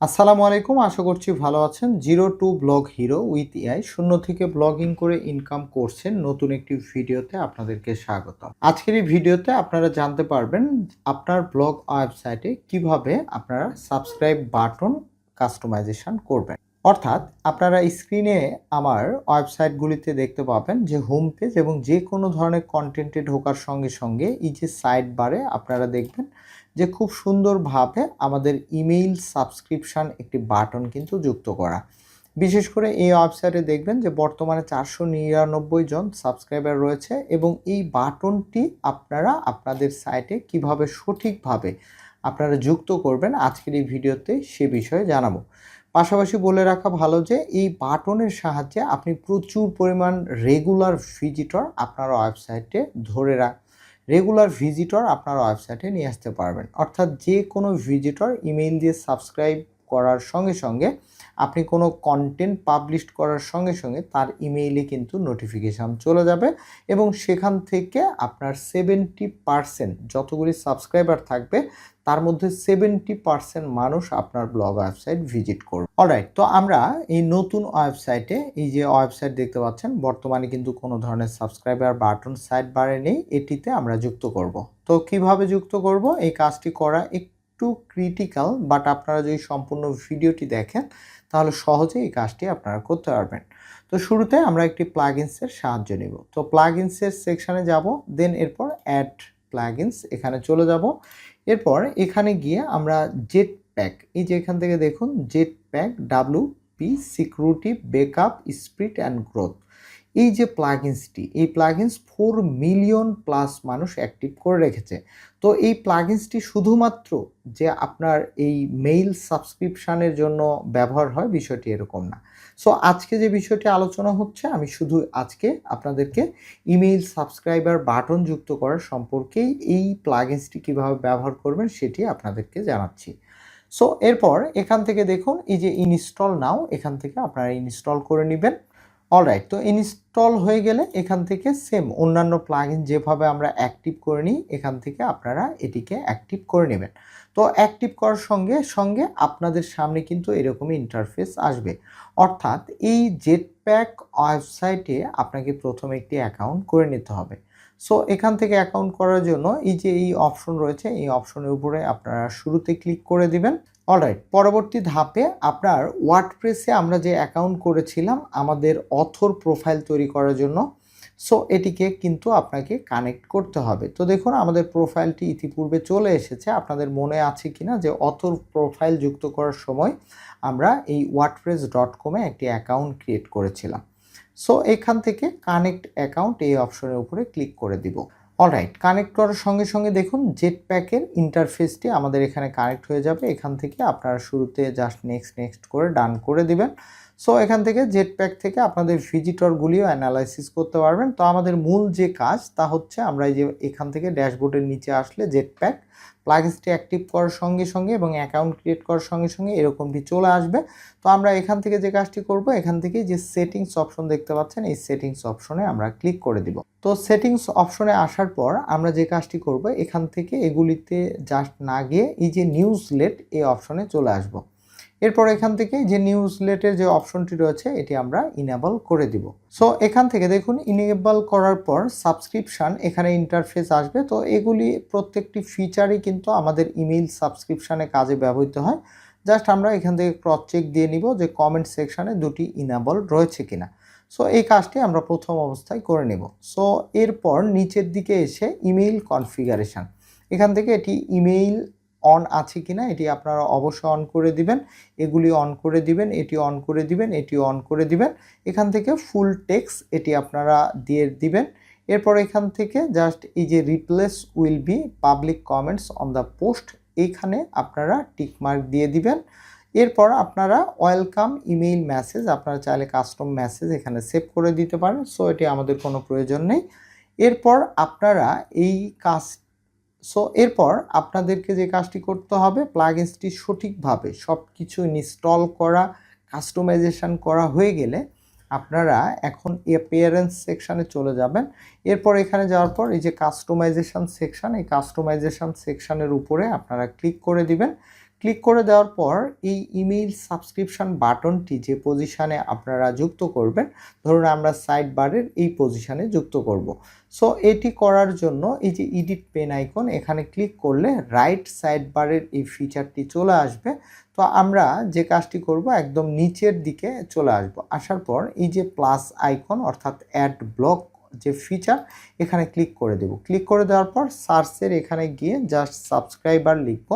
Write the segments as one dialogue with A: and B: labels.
A: আসসালামু আলাইকুম, আশা করছি ভালো আছেন। Zero to blog hero with AI, শূন্য থেকে ব্লগিং করে ইনকাম করছেন নতুন একটি ভিডিওতে আপনাদেরকে স্বাগত আজকের এই ভিডিওতে আপনারা জানতে পারবেন আপনার ব্লগ ওয়েবসাইটে কীভাবে আপনারা সাবস্ক্রাইব বাটন কাস্টমাইজেশন করবেন। অর্থাৎ আপনারা স্ক্রিনে আমার ওয়েবসাইটগুলিতে দেখতে পাবেন যে হোম পেজ এবং যে কোনো ধরনের কন্টেন্টে ঢোকার সঙ্গে সঙ্গে এই যে সাইড বারে আপনারা দেখবেন যে খুব সুন্দরভাবে আমাদের ইমেইল সাবস্ক্রিপশন একটি বাটন কিন্তু যুক্ত করা। বিশেষ করে এই ওয়েবসাইটে দেখবেন যে বর্তমানে চারশো নিরানব্বই জন সাবস্ক্রাইবার রয়েছে এবং এই বাটনটি আপনারা আপনাদের সাইটে কীভাবে সঠিকভাবে আপনারা যুক্ত করবেন আজকের এই ভিডিওতে সে বিষয়ে জানাব। পাশাপাশি বলে রাখা ভালো যে এই বাটনের সাহায্যে আপনি প্রচুর পরিমাণ রেগুলার ভিজিটর আপনার ওয়েবসাইটে ধরে রাখ রেগুলার ভিজিটর আপনার ওয়েবসাইটে নিয়ে আসতে পারবেন। অর্থাৎ যে কোনো ভিজিটর ইমেইল দিয়ে সাবস্ক্রাইব করার সঙ্গে সঙ্গে আপনি কোনো কন্টেন্ট পাবলিশ করার সঙ্গে সঙ্গে তার ইমেইলে কিন্তু নোটিফিকেশান চলে যাবে এবং সেখান থেকে আপনার সেভেন্টি পারসেন্ট যতগুলি সাবস্ক্রাইবার থাকবে, তার মধ্যে সেভেন্টি পারসেন্ট মানুষ আপনার ব্লগ ওয়েবসাইট ভিজিট করবে। অলরাইট তো আমরা এই নতুন ওয়েবসাইটে এই যে ওয়েবসাইট দেখতে পাচ্ছেন, বর্তমানে কিন্তু কোনো ধরনের সাবস্ক্রাইবার বাটন সাইড বারে নেই, এটিতে আমরা যুক্ত করব। তো কীভাবে যুক্ত করব? এই কাজটি করা একটু ক্রিটিক্যাল বাট আপনারা যদি সম্পূর্ণ ভিডিওটি দেখেন, তাহলে সহজে এই কাজটি আপনারা করতে পারবেন। তো শুরুতে আমরা একটি প্লাগিনসের সাহায্য নেব। তো প্লাগিনসের সেকশানে যাব দেন এরপর অ্যাড প্লাগিনস এখানে চলে যাব। এরপর এখানে গিয়ে আমরা জেট প্যাক এই যে এখান থেকে দেখুন jetpack W P security backup speed and growth এই যে প্লাগিনসটি এই প্লাগিনস ফোর মিলিয়ন প্লাস মানুষ অ্যাক্টিভ করে রেখেছে। তো এই প্লাগিনসটি শুধুমাত্র যে আপনার এই মেইল সাবস্ক্রিপশানের জন্য ব্যবহার হয়, বিষয়টি এরকম না। সো আজকে যে বিষয়টি আলোচনা হচ্ছে, আমি শুধু আজকে আপনাদেরকে ইমেইল সাবস্ক্রাইবার বাটন যুক্ত করার সম্পর্কেই এই প্লাগিনসটি কীভাবে ব্যবহার করবেন সেটি আপনাদেরকে জানাচ্ছি। সো এরপর এখান থেকে দেখুন, এই যে ইনস্টল নাও এখান থেকে আপনারা ইনস্টল করে নেবেন। অলরাইট তো ইনস্টল হয়ে গেলে এখান থেকে সেম অন্যান্য প্লাগইন যেভাবে আমরা অ্যাক্টিভ করে নিই, এখান থেকে আপনারা এটিকে অ্যাক্টিভ করে নেবেন। তো অ্যাক্টিভ করার সঙ্গে সঙ্গে আপনাদের সামনে কিন্তু এরকমই ইন্টারফেস আসবে। অর্থাৎ এই জেট প্যাক ওয়েবসাইটে আপনাকে প্রথমে একটি অ্যাকাউন্ট করে নিতে হবে। সো এখান থেকে অ্যাকাউন্ট করার জন্য এই যে এই অপশন রয়েছে, এই অপশনের উপরে আপনারা শুরুতে ক্লিক করে দিবেন। অলরাইট পরবর্তী ধাপে আপনার ওয়ার্ডপ্রেসে আমরা যে অ্যাকাউন্ট করেছিলাম, আমাদের অথর প্রোফাইল তৈরি করার জন্য সো এটিকে কিন্তু আপনাকে কানেক্ট করতে হবে। তো দেখুন, আমাদের প্রোফাইলটি ইতিপূর্বে চলে এসেছে। আপনাদের মনে আছে কি না যে অথর প্রোফাইল যুক্ত করার সময় আমরা এই ওয়ার্ডপ্রেস ডট কমে একটি অ্যাকাউন্ট ক্রিয়েট করেছিলাম। সো এখান থেকে কানেক্ট অ্যাকাউন্ট এই অপশনের উপরে ক্লিক করে দিব। অলরাইট কানেক্ট করার সঙ্গে সঙ্গে দেখুন জেট প্যাকের ইন্টারফেসটি আমাদের এখানে কানেক্ট হয়ে যাবে। এখান থেকে আপনারা শুরুতে জাস্ট নেক্সট নেক্সট করে ডান করে দিবেন। সো এখান থেকে জেট প্যাক থেকে আপনাদের ভিজিটরগুলিও অ্যানালাইসিস করতে পারবেন। তো আমাদের মূল যে কাজ, তা হচ্ছে আমরা এই যে এখান থেকে ড্যাশবোর্ডের নিচে আসলে জেট প্যাক প্লাগিনসটি অ্যাক্টিভ করার সঙ্গে সঙ্গে এবং অ্যাকাউন্ট ক্রিয়েট করার সঙ্গে সঙ্গে এরকমটি চলে আসবে। তো আমরা এখান থেকে যে কাজটি করব, এখান থেকে যে সেটিংস অপশন দেখতে পাচ্ছেন, এই সেটিংস অপশনে আমরা ক্লিক করে দিব। তো সেটিংস অপশনে আসার পর আমরা যে কাজটি করব, এখান থেকে এগুলিতে জাস্ট না গিয়ে এই যে নিউজ লেট এই অপশনে চলে আসব। এরপর এখান থেকে যে নিউজ লেটের যে অপশনটি রয়েছে, এটি আমরা ইনেবল করে দিব। সো এখান থেকে দেখুন ইনেবল করার পর সাবস্ক্রিপশান এখানে ইন্টারফেস আসবে। তো এগুলি প্রত্যেকটি ফিচারই কিন্তু আমাদের ইমেইল সাবস্ক্রিপশানে কাজে ব্যবহৃত হয়। জাস্ট আমরা এখান থেকে ক্রস চেক দিয়ে নিব যে কমেন্ট সেকশানে দুটি ইনেবল রয়েছে কিনা। সো এই কাজটি আমরা প্রথম অবস্থায় করে নেব। সো এরপর নিচের দিকে এসে ইমেইল কনফিগারেশান এখান থেকে এটি ইমেইল অন আছে কিনা, এটি আপনারা অবশ্যই অন করে দিবেন। এগুলি অন করে দিবেন, এটি অন করে দিবেন, এটি অন করে দিবেন। এখান থেকে ফুল টেক্স এটি আপনারা দিয়ে দিবেন। এরপর এখান থেকে জাস্ট এই যে replace will be public comments on the post এইখানে আপনারা টিকমার্ক দিয়ে দিবেন। এরপর আপনারা ওয়েলকাম ইমেইল মেসেজ আপনারা চাইলে কাস্টম মেসেজ এখানে সেভ করে দিতে পারেন সো এটি আমাদের কোনো প্রয়োজন নেই। এরপর আপনারা এই কাজ সো এরপর আপনাদেরকে যে কাজটি করতে হবে প্লাগিনসটি সঠিকভাবে সব কিছু ইনস্টল করা কাস্টমাইজেশন করা হয়ে গেলে আপনারা এখন অ্যাপিয়ারেন্স সেকশানে চলে যাবেন। এরপর এখানে যাওয়ার পর এই যে কাস্টমাইজেশন সেকশান এই কাস্টমাইজেশন সেকশানের উপরে আপনারা ক্লিক করে দিবেন। ক্লিক করে দেওয়ার পর এই ইমেইল সাবস্ক্রিপশন বাটনটি যে পজিশানে আপনারা যুক্ত করবেন, ধরুন আমরা সাইড বারের এই পজিশানে যুক্ত করব। সো এটি করার জন্য এই যে ইডিট পেন আইকন এখানে ক্লিক করলে রাইট সাইড বারের এই ফিচারটি চলে আসবে। তো আমরা যে কাজটি করব, একদম নিচের দিকে চলে আসব। আসার পর এই যে প্লাস আইকন অর্থাৎ অ্যাড ব্লক যে ফিচার এখানে ক্লিক করে দেব। ক্লিক করে দেওয়ার পর সার্চের এখানে গিয়ে জাস্ট সাবস্ক্রাইবার লিখব।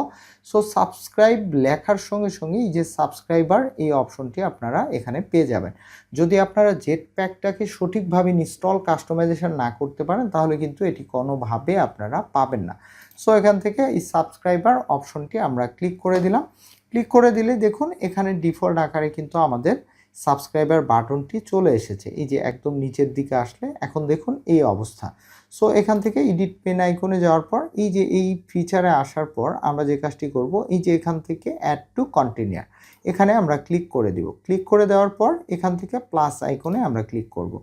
A: সো সাবস্ক্রাইব লেখার সঙ্গে সঙ্গে এই যে সাবস্ক্রাইবার এই অপশনটি আপনারা এখানে পেয়ে যাবেন। যদি আপনারা জেট প্যাকটাকে সঠিকভাবে ইনস্টল কাস্টমাইজেশন না করতে পারেন, তাহলে কিন্তু এটি কোনোভাবে আপনারা পাবেন না। সো এখান থেকে এই সাবস্ক্রাইবার অপশনটি আমরা ক্লিক করে দিলাম। ক্লিক করে দিলে দেখুন, এখানে ডিফল্ট আকারে কিন্তু আমাদের সাবস্ক্রাইবার বাটনটি চলে এসেছে। এই যে একদম নিচের দিকে আসলে এখন দেখুন এই অবস্থা। সো এখান থেকে এডিট পেন আইকনে যাওয়ার পর এই যে এই ফিচারে আসার পর আমরা যে কাজটি করব, এই যে এখান থেকে অ্যাড টু কন্টিনিউয়ার এখানে আমরা ক্লিক করে দিব। ক্লিক করে দেওয়ার পর এখান থেকে প্লাস আইকনে আমরা ক্লিক করব।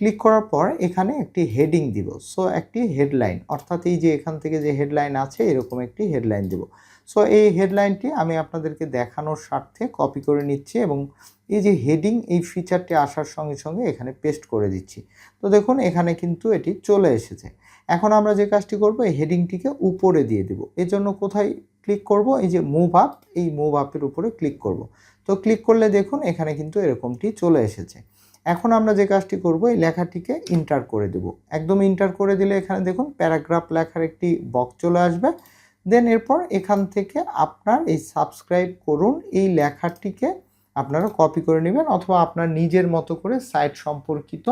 A: ক্লিক করার পর এখানে একটি হেডিং দিব। সো একটি হেডলাইন অর্থাৎ এই যে এখান থেকে যে হেডলাইন আছে, এরকম একটি হেডলাইন দিব। সো এই হেডলাইনটি আমি আপনাদেরকে দেখানোর স্বার্থে কপি করে নিচ্ছি এবং এই যে হেডিং এই ফিচারটি আসার সঙ্গে সঙ্গে এখানে পেস্ট করে দিচ্ছি। তো দেখুন, এখানে কিন্তু এটি চলে এসেছে। এখন আমরা যে কাজটি করব, এই হেডিংটিকে উপরে দিয়ে দেব। এর জন্য কোথায় ক্লিক করব? এই যে মুভ আপ এই মুভ আপের উপরে ক্লিক করব। তো ক্লিক করলে দেখুন, এখানে কিন্তু এরকমটি চলে এসেছে। এখন আমরা যে কাজটি করব, এই লেখাটিকে ইন্টার করে দেব। একদম ইন্টার করে দিলে এখানে দেখুন প্যারাগ্রাফ লেখার একটি বক্স চলে আসবে। দেন এরপর এখান থেকে আপনার এই সাবস্ক্রাইব করুন। এই লেখাটিকে আপনারা কপি করে নেবেন অথবা আপনার নিজের মতো করে সাইট সম্পর্কিত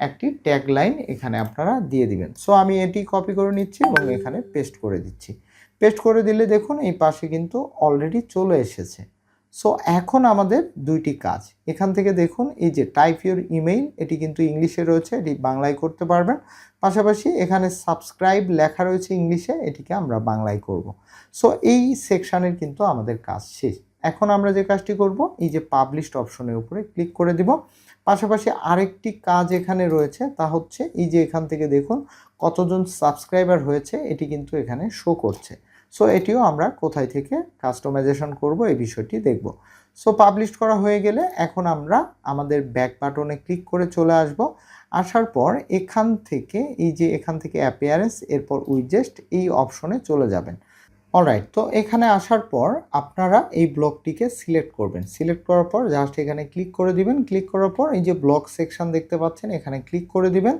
A: একটি ট্যাগ লাইন এখানে আপনারা দিয়ে দিবেন। সো আমি এটি কপি করে নিচ্ছি এবং এখানে পেস্ট করে দিচ্ছি। পেস্ট করে দিলে দেখুন এই পাশে কিন্তু অলরেডি চলে এসেছে। সো এখন আমাদের দুইটি কাজ। এখান থেকে দেখুন, এই যে টাইপ ইউর ইমেইল এটি কিন্তু ইংলিশে রয়েছে, এটি বাংলায় করতে পারবেন। পাশাপাশি এখানে সাবস্ক্রাইব লেখা রয়েছে ইংলিশে, এটিকে আমরা বাংলায় করব। সো এই সেকশানের কিন্তু আমাদের কাজ শেষ। এখন আমরা যে কাজটি করব, এই যে পাবলিশড অপশনের উপরে ক্লিক করে দিব। পাশাপাশি আরেকটি কাজ এখানে রয়েছে, তা হচ্ছে এই যে এখান থেকে দেখুন, কতজন সাবস্ক্রাইবার হয়েছে, এটি কিন্তু এখানে শো করছে। সো এটিও আমরা কোথায় থেকে কাস্টমাইজেশন করব, এই বিষয়টি দেখব। সো পাবলিশ করা হয়ে গেলে এখন আমরা আমাদের ব্যাক বাটনে ক্লিক করে চলে আসব। আসার পর এখান থেকে, এই যে এখান থেকে অ্যাপিয়ারেন্স এরপর উইজেস্ট এই অপশনে চলে যাবেন। অলরাইট তো এখানে আসার পর আপনারা এই ব্লকটিকে সিলেক্ট করবেন। সিলেক্ট করার পর জাস্ট এখানে ক্লিক করে দিবেন। ক্লিক করার পর এই যে ব্লক সেকশন দেখতে পাচ্ছেন, এখানে ক্লিক করে দিবেন।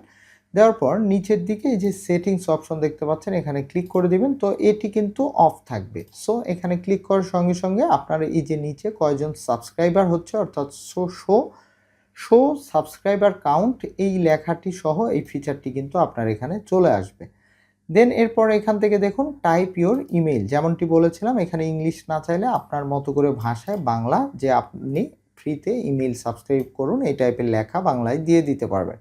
A: দেওয়ার পর নিচের দিকে এই যে সেটিংস অপশন দেখতে পাচ্ছেন, এখানে ক্লিক করে দিবেন। তো এটি কিন্তু অফ থাকবে। সো এখানে ক্লিক করার সঙ্গে সঙ্গে আপনার এই যে নিচে কয়জন সাবস্ক্রাইবার হচ্ছে, অর্থাৎ show show show subscriber count এই লেখাটি সহ এই ফিচারটি কিন্তু আপনার এখানে চলে আসবে। দেন এরপর এখান থেকে দেখুন টাইপ ইউর ইমেল যেমনটি বলেছিলাম, এখানে ইংলিশ না চাইলে আপনার মতো করে ভাষায় বাংলা যে আপনি ফ্রিতে ইমেল সাবস্ক্রাইব করুন, এই টাইপের লেখা বাংলায় দিয়ে দিতে পারবেন।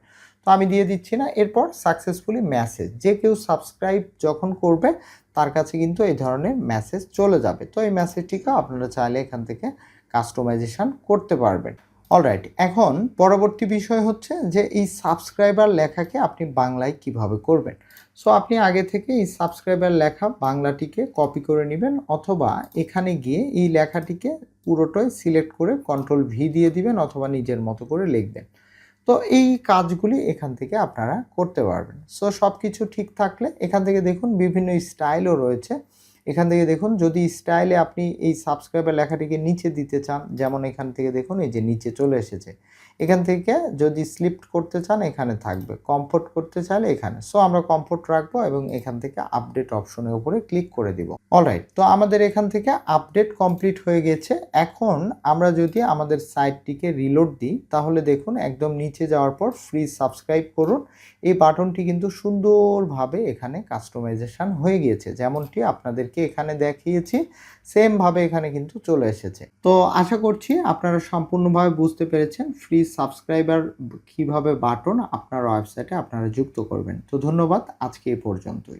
A: আমি দিয়ে দিচ্ছি না। এরপর সাকসেসফুলি মেসেজ যে কেউ সাবস্ক্রাইব যখন করবে, তার কাছে কিন্তু এই ধরনের মেসেজ চলে যাবে। তো এই মেসেজটিকে আপনারা চাইলে এখান থেকে কাস্টমাইজেশন করতে পারবেন। অলরাইট এখন পরবর্তী বিষয় হচ্ছে যে, এই সাবস্ক্রাইবার লেখাকে আপনি বাংলায় কীভাবে করবেন? সো আপনি আগে থেকে এই সাবস্ক্রাইবার লেখা বাংলাটিকে কপি করে নেবেন, অথবা এখানে গিয়ে এই লেখাটিকে পুরোটাই সিলেক্ট করে কন্ট্রোল ভি দিয়ে দিবেন, অথবা নিজের মতো করে লিখবেন। তো এই কাজগুলি এখান থেকে আপনারা করতে পারবেন। সো সব কিছু ঠিক থাকলে এখান থেকে দেখুন বিভিন্ন স্টাইলও রয়েছে। এখান থেকে দেখুন যদি স্টাইলে আপনি এই সাবস্ক্রাইবার লেখাটিকে নিচে দিতে চান, যেমন এখান থেকে দেখুন এই যে নিচে চলে এসেছে। এখান থেকে যদি স্লিপ্ট করতে চান, এখানে থাকবে। কমফোর্ট করতে চাইলে এখানে। সো আমরা কমফোর্ট রাখব এবং এখান থেকে আপডেট অপশনের উপরে ক্লিক করে দিব। অলরাইট তো আমাদের এখান থেকে আপডেট কমপ্লিট হয়ে গেছে। এখন আমরা যদি আমাদের সাইটটিকে রিলোড দিই, তাহলে দেখুন একদম নিচে যাওয়ার পর ফ্রি সাবস্ক্রাইব করুন। এই বাটনটি কিন্তু সুন্দরভাবে এখানে কাস্টমাইজেশান হয়ে গিয়েছে। যেমনটি আপনাদেরকে এখানে দেখিয়েছি সেমভাবে এখানে কিন্তু চলে এসেছে। তো আশা করছি আপনারা সম্পূর্ণভাবে বুঝতে পেরেছেন। ফ্রি সাবস্ক্রাইবার কীভাবে বাটন আপনার ওয়েবসাইটে আপনারা যুক্ত করবেন। তো ধন্যবাদ আজকে এ পর্যন্তই।